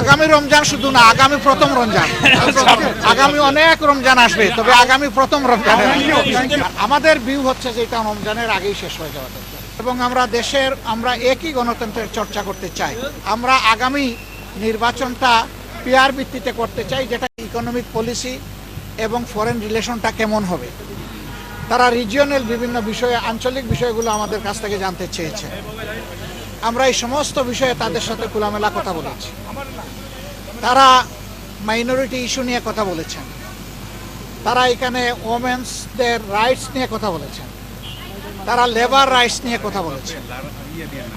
আগামী রমজান শুধু না, আগামী প্রথম রমজান। আগামী অনেক রমজান আসবে, তবে আগামী প্রথম রমজান। আমাদের ভিউ হচ্ছে যে এটা রমজানের আগেই শেষ হয়ে যাওয়া দরকার। এবং আমরা দেশের, আমরা একই গণতন্ত্রের চর্চা করতে চাই। আমরা আগামী নির্বাচনটা পিয়ার ভিত্তিতে করতে চাই, যেটা ইকোনমিক পলিসি এবং ফরেন রিলেশনটা কেমন হবে। তারা রিজিয়নাল বিভিন্ন বিষয়ে, আঞ্চলিক বিষয়গুলো আমাদের কাছ থেকে জানতে চেয়েছে। আমরা এই সমস্ত বিষয়ে তাদের সাথে খোলামেলা কথা বলেছি। তারা মাইনরিটি ইস্যু নিয়ে কথা বলেছেন। তারা এখানে ওমেন্সদের রাইটস নিয়ে কথা বলেছেন। তারা লেবার রাইটস নিয়ে কথা বলেছেন।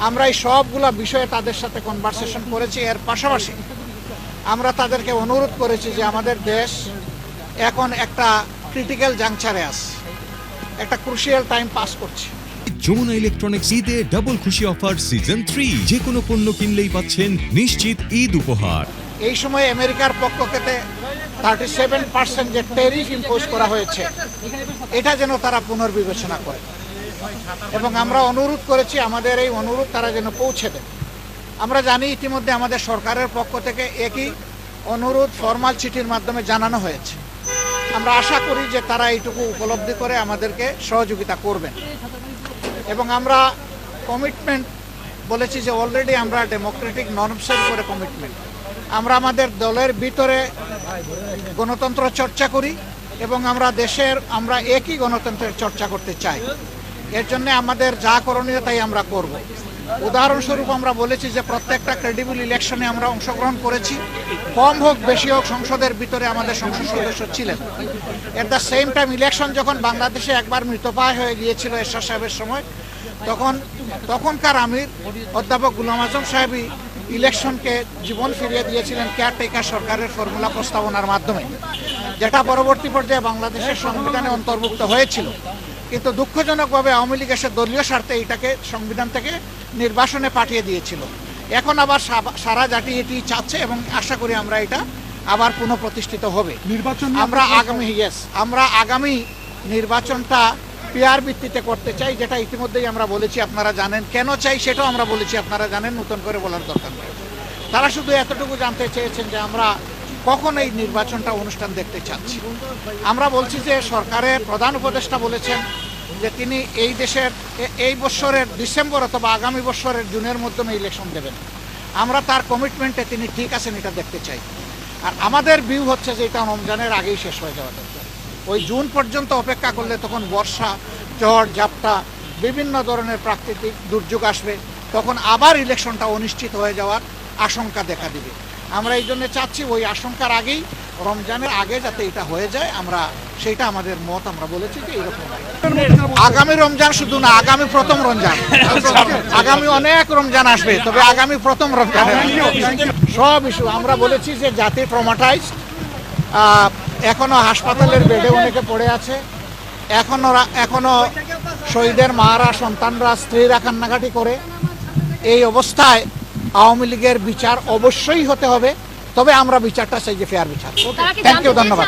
আমরা এই সবগুলা বিষয়ে তাদের সাথে কনভারসেশন করেছি, এর পাশাপাশি আমরা তাদেরকে অনুরোধ করেছি যে আমাদের দেশ এখন একটা ক্রিটিক্যাল জাংচারে আছে। একটা ক্রুশিয়াল টাইম পাস করছে। যমুনা ইলেকট্রনিক্স ঈদে ডাবল খুশি অফার সিজন থ্রি যে কোনো পণ্য কিনলেই পাচ্ছেন নিশ্চিত ঈদ উপহার। এই সময় আমেরিকার পক্ষ থেকে থার্টি সেভেন পার্সেন্ট যে ট্যারিফ ইম্পোজ করা হয়েছে, এটা যেন তারা পুনর্বিবেচনা করে। এবং আমরা অনুরোধ করেছি, আমাদের এই অনুরোধ তারা যেন পৌঁছে দেয়। আমরা জানি ইতিমধ্যে আমাদের সরকারের পক্ষ থেকে একই অনুরোধ ফর্মাল চিঠির মাধ্যমে জানানো হয়েছে। আমরা আশা করি যে তারা এইটুকু উপলব্ধি করে আমাদেরকে সহযোগিতা করবেন। এবং আমরা কমিটমেন্ট বলেছি যে অলরেডি আমরা ডেমোক্রেটিক নর্মসের উপরে কমিটমেন্ট আমরা আমাদের দলের ভিতরে গণতন্ত্র চর্চা করি এবং আমরা দেশের, আমরা একই গণতন্ত্রের চর্চা করতে চাই। এর জন্য আমাদের যা করণীয় তাই আমরা করব। উদাহরণস্বরূপ আমরা বলেছি যে প্রত্যেকটা ক্রেডিবল ইলেকশনে আমরা অংশগ্রহণ করেছি। কম হোক, বেশি হোক, সংসদের ভিতরে আমাদের সংসদ সদস্য ছিলেন। At the same time election যখন বাংলাদেশে একবার মৃতপ্রায় হয়ে গিয়েছিল এরশাদ সাহেবের সময়, তখন তখনকার আমির অধ্যাপক গুলাম আজম সাহেবই ইলেকশনকে জীবন ফিরিয়ে দিয়েছিলেন কেয়ারটেকার সরকারের ফর্মুলা প্রস্তাবনার মাধ্যমে যেটা পরবর্তী পর্যায়ে বাংলাদেশের সংবিধানে অন্তর্ভুক্ত হয়েছিল। কিন্তু দুঃখজনকভাবে আওয়ামী লীগ এসে দলীয় স্বার্থে এটাকে সংবিধান থেকে নির্বাসনে পাঠিয়ে দিয়েছিল। এখন আবার সারা জাতি এটি চাচ্ছে এবং আশা করি আমরা এটা আবার পুনঃপ্রতিষ্ঠিত হবে। নির্বাচন আমরা আগামী ইয়েস আমরা আগামী নির্বাচনটা পিয়ার ভিত্তিতে করতে চাই, যেটা ইতিমধ্যেই আমরা বলেছি, আপনারা জানেন। কেন চাই সেটাও আমরা বলেছি, আপনারা জানেন, নতুন করে বলার দরকার নেই। তারা শুধু এতটুকু জানতে চেয়েছেন যে আমরা কখন এই নির্বাচনটা অনুষ্ঠান দেখতে চাচ্ছি। আমরা বলছি যে সরকারের প্রধান উপদেষ্টা বলেছেন যে তিনি এই দেশের, এই বছরের ডিসেম্বর অথবা আগামী বছরের জুনের মাধ্যমে ইলেকশন দেবেন। আমরা তার কমিটমেন্টে তিনি ঠিক আছেন, এটা দেখতে চাই। আর আমাদের ভিউ হচ্ছে যে এটা রমজানের আগেই শেষ হয়ে যাওয়া ওই জুন পর্যন্ত অপেক্ষা করলে তখন বর্ষা, ঝড়, ঝাপটা, বিভিন্ন ধরনের প্রাকৃতিক দুর্যোগ আসবে। তখন আবার ইলেকশনটা অনিশ্চিত হয়ে যাওয়ার আশঙ্কা দেখা দিবে। আমরা এই জন্য চাচ্ছি ওই আশঙ্কার আগেই, রমজানের আগে যাতে এটা হয়ে যায়, আমরা সেটা আমাদের মত, আমরা বলেছি যে এরকম। আগামী রমজান শুধু না, আগামী প্রথম রমজান। আগামী অনেক রমজান আসবে, তবে আগামী প্রথম রমজান। সব ইস্যু আমরা বলেছি যে জাতি ট্রমাটাইজ এখনও হাসপাতালের বেডে অনেকে পড়ে আছে। এখনও রা- এখনও শহীদের মারা সন্তানরা স্ত্রীরা কান্নাকাটি করে। এই অবস্থায় আওয়ামী লীগের বিচার অবশ্যই হতে হবে তবে আমরা বিচারটা চাই যে ফেয়ার বিচার। থ্যাংক ইউ ধন্যবাদ?